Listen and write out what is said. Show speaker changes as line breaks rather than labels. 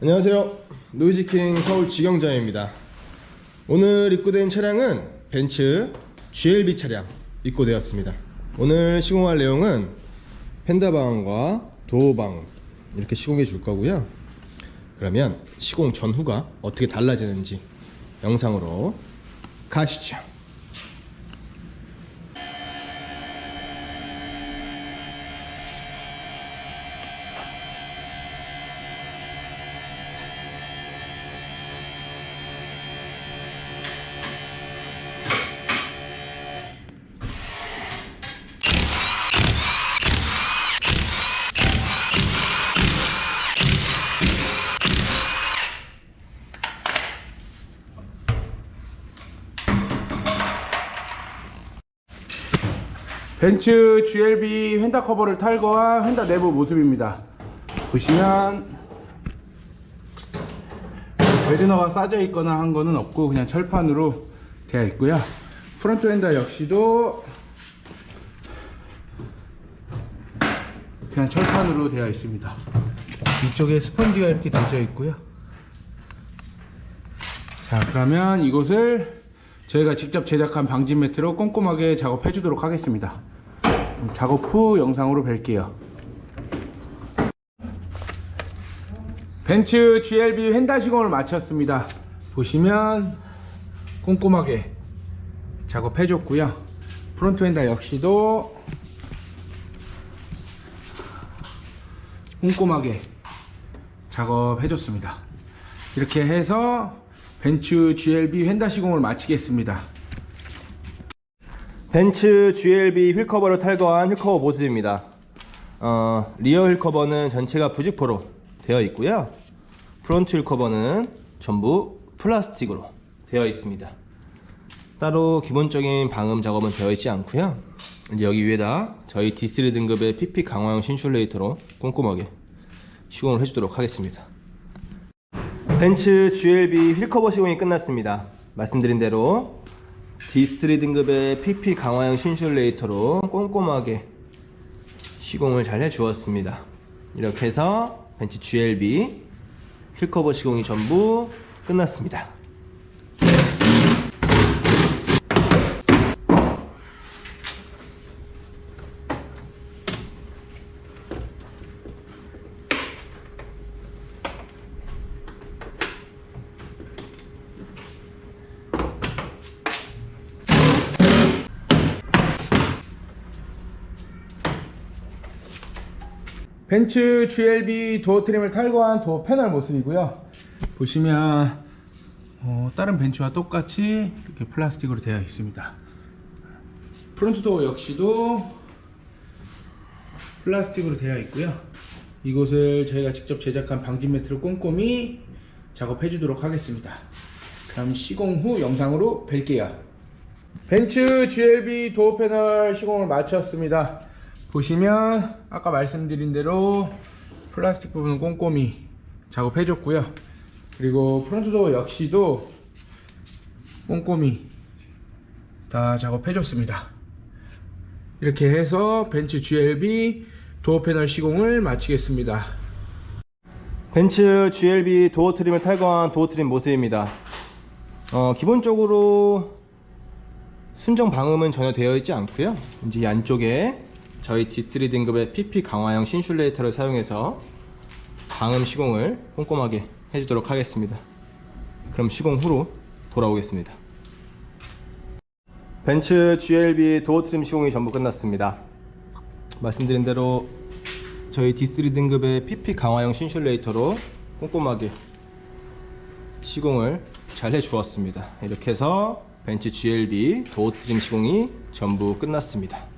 안녕하세요. 노이즈킹 서울 지경장입니다. 오늘 입고된 차량은 벤츠 GLB 차량 입고되었습니다. 오늘 시공할 내용은 펜다방과 도어방 이렇게 시공해 줄 거고요. 그러면 시공 전후가 어떻게 달라지는지 영상으로 가시죠.
벤츠 GLB 휀다 커버를 탈거한 휀다 내부 모습입니다. 보시면 베드너가 싸져 있거나 한 거는 없고 그냥 철판으로 되어 있고요. 프론트 휀다 역시도 그냥 철판으로 되어 있습니다. 이쪽에 스펀지가 이렇게 되어 있고요. 자, 그러면 이곳을 저희가 직접 제작한 방진 매트로 꼼꼼하게 작업해 주도록 하겠습니다. 작업 후 영상으로 뵐게요. 벤츠 GLB 휀다 시공을 마쳤습니다. 보시면 꼼꼼하게 작업해 줬고요. 프론트 휀다 역시도 꼼꼼하게 작업해 줬습니다. 이렇게 해서 벤츠 GLB 휀다 시공을 마치겠습니다.
벤츠 GLB 휠커버를 탈거한 휠커버 모습입니다. 어, 리어 휠커버는 전체가 부직포로 되어 있고요. 프론트 휠커버는 전부 플라스틱으로 되어 있습니다. 따로 기본적인 방음 작업은 되어 있지 않고요. 이제 여기 위에다 저희 D3 등급의 PP 강화형 신슐레이터로 꼼꼼하게 시공을 해주도록 하겠습니다. 벤츠 GLB 휠커버 시공이 끝났습니다. 말씀드린 대로 D3 등급의 PP 강화형 신슐레이터로 꼼꼼하게 시공을 잘 해주었습니다. 이렇게 해서 벤츠 GLB 휠커버 시공이 전부 끝났습니다.
벤츠 GLB 도어 트림을 탈거한 도어 패널 모습이고요. 보시면 어, 다른 벤츠와 똑같이 이렇게 플라스틱으로 되어 있습니다. 프론트 도어 역시도 플라스틱으로 되어 있고요. 이곳을 저희가 직접 제작한 방진 매트로 꼼꼼히 작업해 주도록 하겠습니다. 그럼 시공 후 영상으로 뵐게요. 벤츠 GLB 도어 패널 시공을 마쳤습니다. 보시면 아까 말씀드린 대로 플라스틱 부분은 꼼꼼히 작업해 줬고요. 그리고 프론트 도어 역시도 꼼꼼히 다 작업해 줬습니다. 이렇게 해서 벤츠 GLB 도어 패널 시공을 마치겠습니다.
벤츠 GLB 도어 트림을 탈거한 도어 트림 모습입니다. 어, 기본적으로 순정 방음은 전혀 되어 있지 않고요. 이제 이 안쪽에 저희 D3 등급의 PP 강화형 신슐레이터를 사용해서 방음 시공을 꼼꼼하게 해주도록 하겠습니다. 그럼 시공 후로 돌아오겠습니다. 벤츠 GLB 도어 트림 시공이 전부 끝났습니다. 말씀드린 대로 저희 D3 등급의 PP 강화형 신슐레이터로 꼼꼼하게 시공을 잘 해주었습니다. 이렇게 해서 벤츠 GLB 도어 트림 시공이 전부 끝났습니다.